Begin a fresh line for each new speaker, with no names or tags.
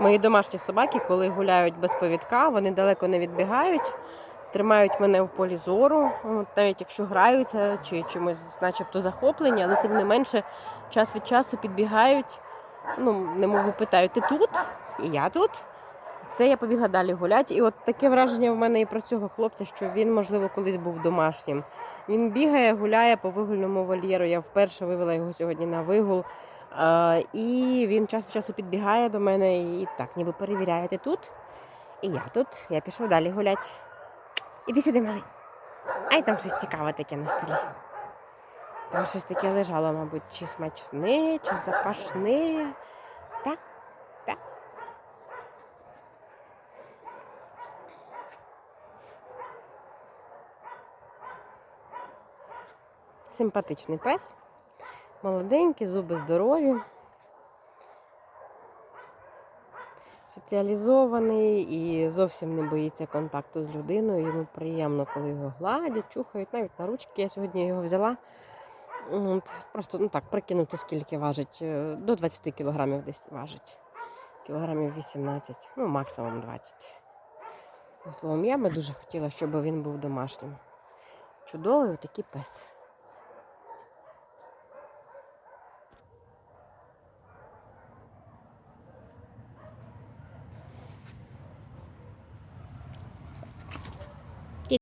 Мої домашні собаки, коли гуляють без повідка, вони далеко не відбігають, тримають мене в полі зору, навіть якщо граються чи чимось, начебто захоплені, але тим не менше час від часу підбігають, ну, немову питають, ти тут? І я тут. Все, я побігла далі гуляти. І от таке враження в мене і про цього хлопця, що він, можливо, колись був домашнім. Він бігає, гуляє по вигульному вольєру. Я вперше вивела його сьогодні на вигул. І він час від часу підбігає до мене і так, ніби перевіряє, ти тут. І я тут. Я пішов далі гуляти. Іди сюди, малий. Ай, там щось цікаве таке на столі. Там щось таке лежало, мабуть, чи смачне, чи запашне. Так, так. Симпатичний пес. Молоденький, зуби здорові. Соціалізований і зовсім не боїться контакту з людиною. Йому приємно, коли його гладять, чухають, навіть на ручки. Я сьогодні його взяла. От, Просто ну так, прикинути, скільки важить. Е, До 20 кілограмів десь важить. Кілограмів 18, ну максимум 20. Словом, я би дуже хотіла, щоб він був домашнім. Чудовий такий пес.